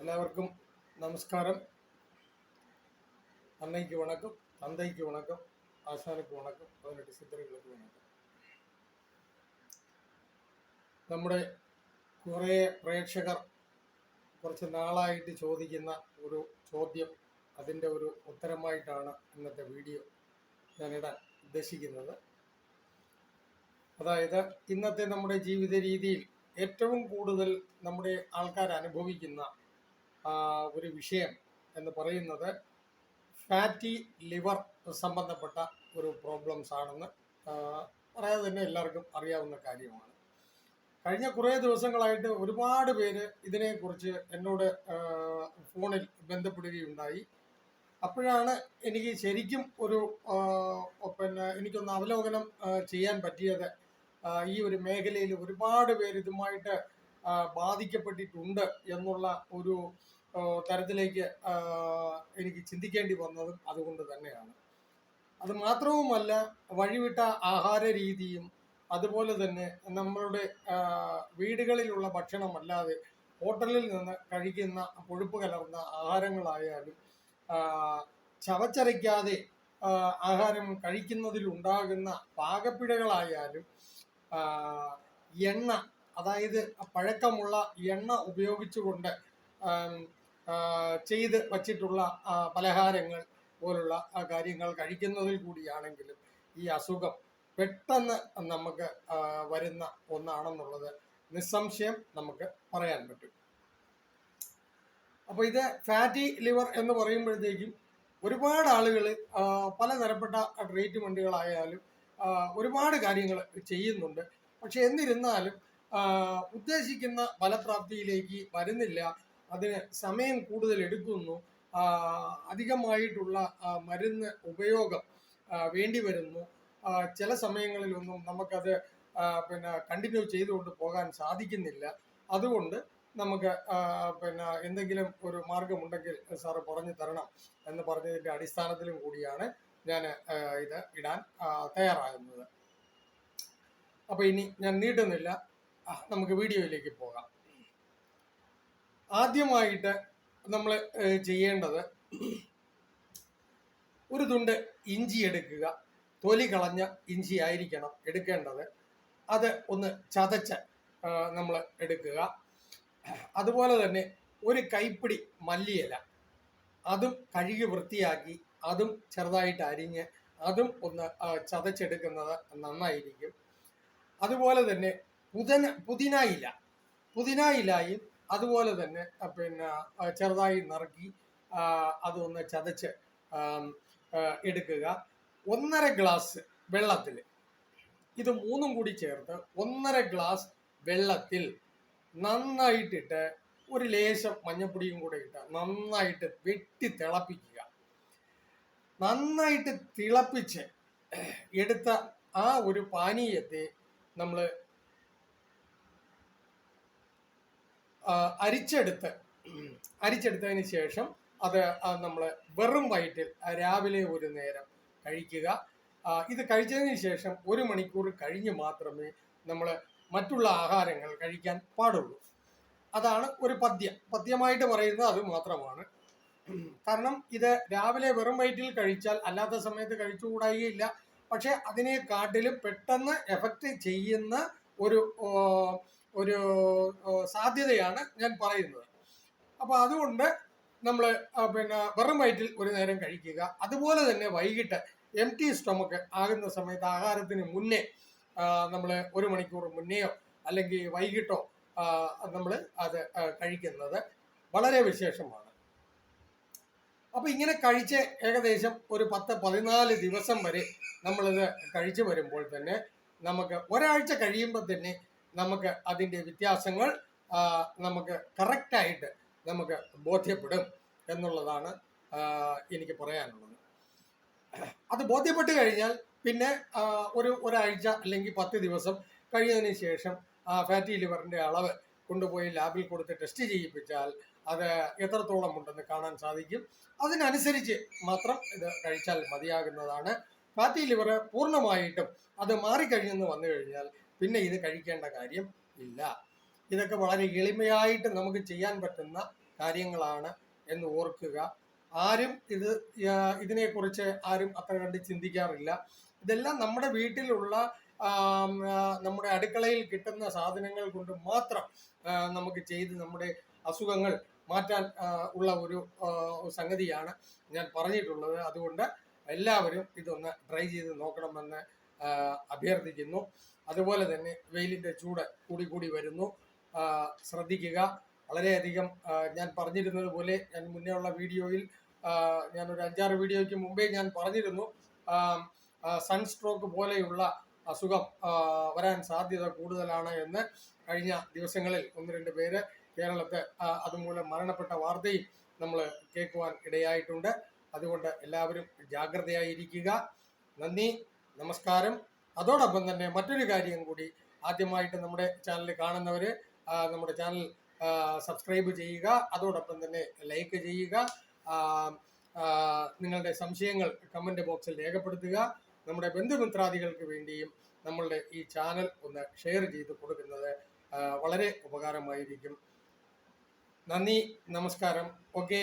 എല്ലാവർക്കും നമസ്കാരം. അന്നയ്ക്ക് വണക്കം തന്തയ്ക്ക് വണക്കം ആശാനയ്ക്ക് വണക്കം പതിനെട്ട് சித்திரைகளுக்கு വണക്കം. നമ്മുടെ കുറേ പ്രേക്ഷകർ കുറച്ച് നാളായിട്ട് ചോദിക്കുന്ന ഒരു ചോദ്യം അതിന്റെ ഒരു ഉത്തരമായിട്ടാണ് ഇന്നത്തെ വീഡിയോ ഞാനിടാൻ ഉദ്ദേശിക്കുന്നത്. അതായത് ഇന്നത്തെ നമ്മുടെ ജീവിത രീതിയിൽ ഏറ്റവും കൂടുതൽ നമ്മുടെ ആൾക്കാർ അനുഭവിക്കുന്ന ഒരു വിഷയം എന്ന് പറയുന്നത് ഫാറ്റി ലിവർ സംബന്ധപ്പെട്ട ഒരു പ്രോബ്ലംസ് ആണെന്ന് പറയാതെ തന്നെ എല്ലാവർക്കും അറിയാവുന്ന കാര്യമാണ്. കഴിഞ്ഞ കുറേ ദിവസങ്ങളായിട്ട് ഒരുപാട് പേര് ഇതിനെക്കുറിച്ച് എന്നോട് ഫോണിൽ ബന്ധപ്പെടുകയുണ്ടായി. അപ്പോഴാണ് എനിക്ക് ശരിക്കും ഒരു പിന്നെ എനിക്കൊന്ന് അവലോകനം ചെയ്യാൻ പറ്റിയത് ഈ ഒരു മേഖലയിൽ ഒരുപാട് പേര് ഇതുമായിട്ട് ബാധിക്കപ്പെട്ടിട്ടുണ്ട് എന്നുള്ള ഒരു തരത്തിലേക്ക് എനിക്ക് ചിന്തിക്കേണ്ടി വന്നതും അതുകൊണ്ട് തന്നെയാണ്. അത് മാത്രവുമല്ല വഴിവിട്ട ആഹാര രീതിയും അതുപോലെ തന്നെ നമ്മളുടെ വീടുകളിലുള്ള ഭക്ഷണമല്ലാതെ ഹോട്ടലിൽ നിന്ന് കഴിക്കുന്ന കൊഴുപ്പ് കലർന്ന ആഹാരങ്ങളായാലും ചവച്ചരയ്ക്കാതെ ആഹാരം കഴിക്കുന്നതിലുണ്ടാകുന്ന പാകപ്പിഴകളായാലും എണ്ണ അതായത് പഴക്കമുള്ള എണ്ണ ഉപയോഗിച്ചുകൊണ്ട് ചെയ്ത് വച്ചിട്ടുള്ള പലഹാരങ്ങൾ പോലുള്ള കാര്യങ്ങൾ കഴിക്കുന്നതിൽ കൂടിയാണെങ്കിലും ഈ അസുഖം പെട്ടെന്ന് നമുക്ക് വരുന്ന ഒന്നാണെന്നുള്ളത് നിസ്സംശയം നമുക്ക് പറയാൻ പറ്റും. അപ്പോൾ ഇത് ഫാറ്റി ലിവർ എന്ന് പറയുമ്പോഴത്തേക്കും ഒരുപാട് ആളുകൾ പലതരപ്പെട്ട ട്രീറ്റ്മെന്റുകളായാലും ഒരുപാട് കാര്യങ്ങൾ ചെയ്യുന്നുണ്ട്. പക്ഷെ എന്നിരുന്നാലും ഉദ്ദേശിക്കുന്ന ഫലപ്രാപ്തിയിലേക്ക് വരുന്നില്ല. അതിന് സമയം കൂടുതൽ എടുക്കുന്നു. അധികമായിട്ടുള്ള മരുന്ന് ഉപയോഗം വേണ്ടി വരുന്നു. ചില സമയങ്ങളിലൊന്നും നമുക്കത് പിന്നെ കണ്ടിന്യൂ ചെയ്തുകൊണ്ട് പോകാൻ സാധിക്കുന്നില്ല. അതുകൊണ്ട് നമുക്ക് പിന്നെ എന്തെങ്കിലും ഒരു മാർഗമുണ്ടെങ്കിൽ സാറ് പറഞ്ഞു തരണം എന്ന് പറഞ്ഞതിന്റെ അടിസ്ഥാനത്തിലും കൂടിയാണ് ഞാൻ ഇത് ഇടാൻ തയ്യാറാകുന്നത്. അപ്പോൾ ഇനി ഞാൻ നീട്ടുന്നില്ല. നമുക്ക് വീഡിയോയിലേക്ക് പോകാം. ആദ്യമായിട്ട് നമ്മൾ ചെയ്യേണ്ടത് ഒരു തുണ്ട് ഇഞ്ചി എടുക്കുക. തൊലി കളഞ്ഞ ഇഞ്ചി ആയിരിക്കണം എടുക്കേണ്ടത്. അത് ഒന്ന് ചതച്ച് നമ്മൾ എടുക്കുക. അതുപോലെ തന്നെ ഒരു കൈപ്പിടി മല്ലിയില. അതും കഴുകി വൃത്തിയാക്കി അതും ചെറുതായിട്ട് അരിഞ്ഞ് അതും ഒന്ന് ചതച്ചെടുക്കുന്നത് നന്നായിരിക്കും. അതുപോലെ തന്നെ പുതന പുതിന ഇല. പുതിന ഇലയും അതുപോലെ തന്നെ പിന്നെ ചെറുതായി നറുക്കി അതൊന്ന് ചതച്ച് എടുക്കുക. ഒന്നര ഗ്ലാസ് വെള്ളത്തിൽ. ഇത് മൂന്നും കൂടി ചേർത്ത് ഒന്നര ഗ്ലാസ് വെള്ളത്തിൽ നന്നായിട്ടിട്ട് ഒരു ലേശം മഞ്ഞപ്പൊടിയും കൂടെ ഇട്ട് നന്നായിട്ട് വെട്ടി തിളപ്പിക്കുക. നന്നായിട്ട് തിളപ്പിച്ച് എടുത്ത ആ ഒരു പാനീയത്തെ നമ്മൾ അരിച്ചെടുത്ത് അരിച്ചെടുത്തതിന് ശേഷം അത് നമ്മൾ വെറും വയറ്റിൽ രാവിലെ ഒരു നേരം കഴിക്കുക. ഇത് കഴിച്ചതിന് ശേഷം ഒരു മണിക്കൂർ കഴിഞ്ഞ് മാത്രമേ നമ്മൾ മറ്റുള്ള ആഹാരങ്ങൾ കഴിക്കാൻ പാടുള്ളൂ. അതാണ് ഒരു പദ്യം. പദ്യമായിട്ട് പറയുന്നത് അത് മാത്രമാണ്. കാരണം ഇത് രാവിലെ വെറും വയറ്റിൽ കഴിച്ചാൽ അല്ലാത്ത സമയത്ത് കഴിച്ചുകൂടായില്ല. പക്ഷെ അതിനെക്കാട്ടിലും പെട്ടെന്ന് എഫക്റ്റ് ചെയ്യുന്ന ഒരു ഒരു സാധ്യതയാണ് ഞാൻ പറയുന്നത്. അപ്പോൾ അതുകൊണ്ട് നമ്മൾ പിന്നെ വെറും വയറ്റിൽ ഒരു നേരം കഴിക്കുക. അതുപോലെ തന്നെ വൈകിട്ട് എം ടി സ്റ്റൊമക്ക് ആകുന്ന സമയത്ത് ആഹാരത്തിന് മുന്നേ നമ്മൾ ഒരു മണിക്കൂർ മുന്നെയോ അല്ലെങ്കിൽ വൈകിട്ടോ നമ്മൾ അത് കഴിക്കുന്നത് വളരെ വിശേഷമാണ്. അപ്പോൾ ഇങ്ങനെ കഴിച്ച് ഏകദേശം ഒരു പത്ത് പതിനാല് ദിവസം വരെ നമ്മളിത് കഴിച്ചു വരുമ്പോൾ തന്നെ നമുക്ക് ഒരാഴ്ച കഴിയുമ്പോൾ തന്നെ നമുക്ക് അതിന്റെ വ്യത്യാസങ്ങൾ നമുക്ക് കറക്റ്റായിട്ട് നമുക്ക് ബോധ്യപ്പെടും എന്നുള്ളതാണ് എനിക്ക് പറയാനുള്ളത്. അത് ബോധ്യപ്പെട്ട് കഴിഞ്ഞാൽ പിന്നെ ഒരു ഒരാഴ്ച അല്ലെങ്കിൽ പത്ത് ദിവസം കഴിഞ്ഞതിന് ശേഷം ആ ഫാറ്റി ലിവറിന്റെ അളവ് കൊണ്ടുപോയി ലാബിൽ കൊടുത്ത് ടെസ്റ്റ് ചെയ്യിപ്പിച്ചാൽ അത് എത്രത്തോളം ഉണ്ടെന്ന് കാണാൻ സാധിക്കും. അതിനനുസരിച്ച് മാത്രം ഇത് കഴിച്ചാൽ മതിയാകുന്നതാണ്. ഫാറ്റി ലിവർ പൂർണമായിട്ടും അത് മാറിക്കഴിഞ്ഞെന്ന് വന്നു കഴിഞ്ഞാൽ പിന്നെ ഇത് കഴിക്കേണ്ട കാര്യം ഇല്ല. ഇതൊക്കെ വളരെ എളിമയായിട്ട് നമുക്ക് ചെയ്യാൻ പറ്റുന്ന കാര്യങ്ങളാണ് എന്ന് ഓർക്കുക. ആരും ഇത് ഇതിനെക്കുറിച്ച് ആരും അത്ര കണ്ട് ചിന്തിക്കാറില്ല. ഇതെല്ലാം നമ്മുടെ വീട്ടിലുള്ള നമ്മുടെ അടുക്കളയിൽ കിട്ടുന്ന സാധനങ്ങൾ കൊണ്ട് മാത്രം നമുക്ക് ചെയ്ത് നമ്മുടെ അസുഖങ്ങൾ മാറ്റാൻ ഉള്ള ഒരു സംഗതിയാണ് ഞാൻ പറഞ്ഞിട്ടുള്ളത്. അതുകൊണ്ട് എല്ലാവരും ഇതൊന്ന് ട്രൈ ചെയ്ത് നോക്കണമെന്ന് അഭ്യർത്ഥിക്കുന്നു. അതുപോലെ തന്നെ വെയിലിന്റെ ചൂട് കൂടി കൂടി വരുന്നു. ശ്രദ്ധിക്കുക. വളരെയധികം ഞാൻ പറഞ്ഞിരുന്നത് പോലെ ഞാൻ മുന്നേ ഉള്ള വീഡിയോയിൽ ഞാനൊരു അഞ്ചാറ് വീഡിയോയ്ക്ക് മുമ്പേ ഞാൻ പറഞ്ഞിരുന്നു. സൺസ്ട്രോക്ക് പോലെയുള്ള അസുഖം വരാൻ സാധ്യത കൂടുതലാണ് എന്ന് കഴിഞ്ഞ ദിവസങ്ങളിൽ ഒന്ന് രണ്ട് പേര് കേരളത്തെ അതുമൂലം മരണപ്പെട്ട വാർത്തയും നമ്മൾ കേൾക്കുവാൻ ഇടയായിട്ടുണ്ട്. അതുകൊണ്ട് എല്ലാവരും ജാഗ്രതയായിരിക്കുക. നന്ദി. നമസ്കാരം. അതോടൊപ്പം തന്നെ മറ്റൊരു കാര്യം കൂടി ആദ്യമായിട്ട് നമ്മുടെ ചാനൽ കാണുന്നവർ നമ്മുടെ ചാനൽ സബ്സ്ക്രൈബ് ചെയ്യുക അതോടൊപ്പം തന്നെ ലൈക്ക് ചെയ്യുക നിങ്ങളുടെ സംശയങ്ങൾ കമന്റ് ബോക്സിൽ രേഖപ്പെടുത്തുക. നമ്മുടെ ബന്ധുമിത്രാദികൾക്ക് വേണ്ടിയും നമ്മളുടെ ഈ ചാനൽ ഒന്ന് ഷെയർ ചെയ്ത് കൊടുക്കുന്നത് വളരെ ഉപകാരമായിരിക്കും. നന്ദി നമസ്കാരം. ഓക്കെ.